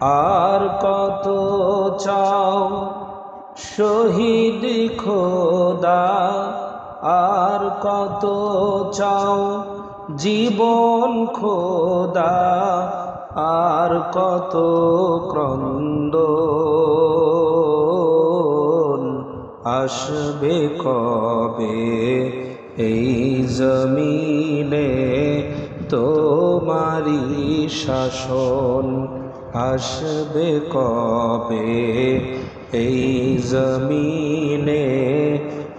আর কত চাও? শহীদ খোদা, আর কত চাও? জীবন খোদা, আর কত ক্রন্দ আসবে কবে এই জমিনে তোমারি শাসন? আসবে কবে? এই জমিনে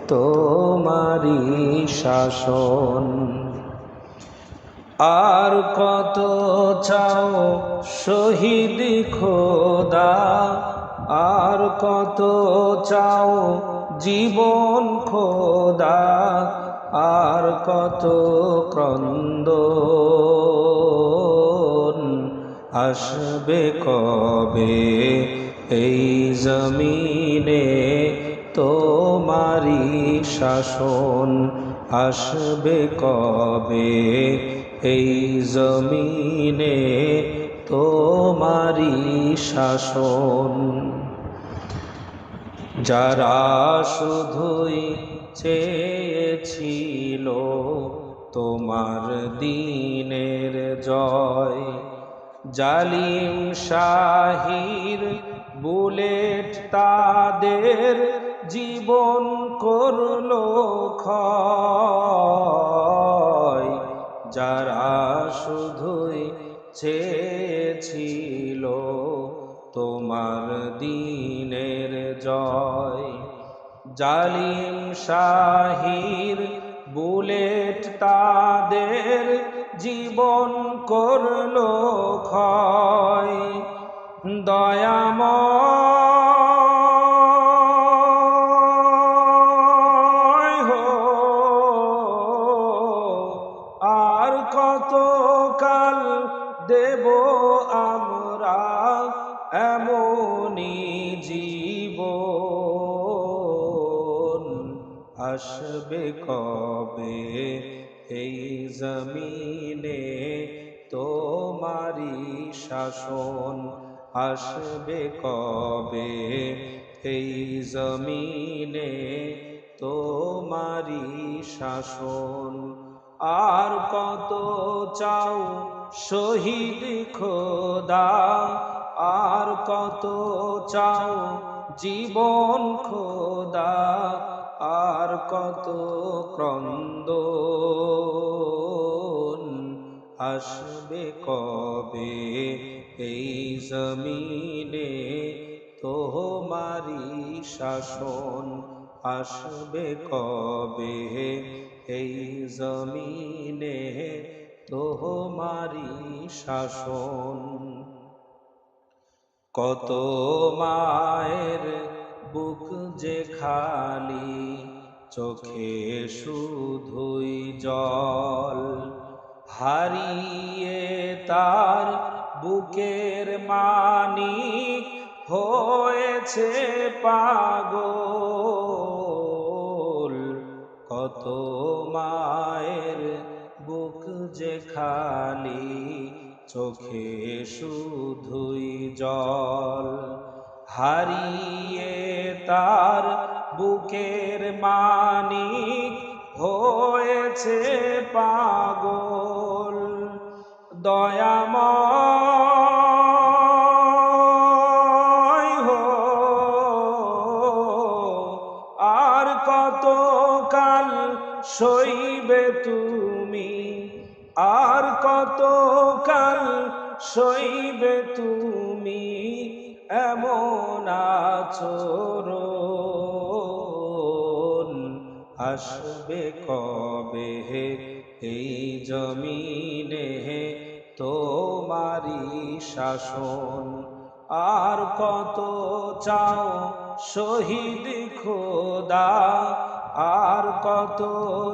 তোমারি শাসন। আর কত চাও শহীদ খোদা? আর কত চাও জীবন খোদা? আর কত ক্রন্দ? আসবে কবে? এই জমিনে তোমারি শাসন আসবে কবে? এই জমিনে তোমারি শাসন। যারা শুধুই চেয়েছিল তোমার দিনের জয় জালিম শাহির বুলেট তাদের জীবন করল যারা শুধুই চেয়েছিল তোমার দিনের জয়। জালিম শাহির বুলেট তাদের জীবন করল আর কত কাল দেব আমরা এমনি জীবন? আসবে কবে এই জমিনে তোমারি শাসন? আসবে কবে এই জমিনে তোমারি শাসন? আর কত চাও শহীদ খোদা? আর কত চাও জীবন খোদা? আর কত ক্রন্দ আসবে কবে এই জমিনে? তোমারি শাসন আসবে কবে? এই জমিনে তোমারি শাসন। কত মায়ের বুক যে খালি, চোখে শুধুই জল। হারিয়ে তার বুকের মানিক হয়েছে পাগল। কত যে খালি চোখে শুধুই জল, হারিয়ে তার বুকের মানিক হয়েছে পাগল। দয়াময় হো, আর কত কাল সইবে তুমি আর কত কাল সইবে তুমি এমন আচরণ? আসবে কবে হে এই জমিনে তোমারি শাসন? আর কত চাও শহীদ খোদা? আর কত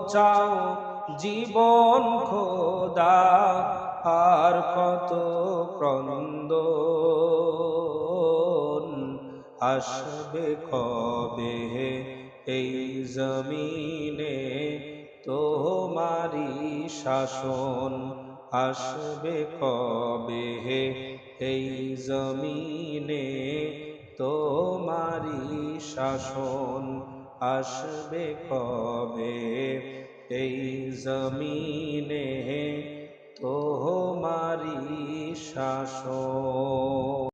চাও জীবন খোদা, আর কত ক্রন্দ আসবে কবে এই জমিনে তোমারি শাসন আসবে কবে এই জমিনে তোমারি শাসন আসবে কবে? এই জমিনে তোমারি শাসন।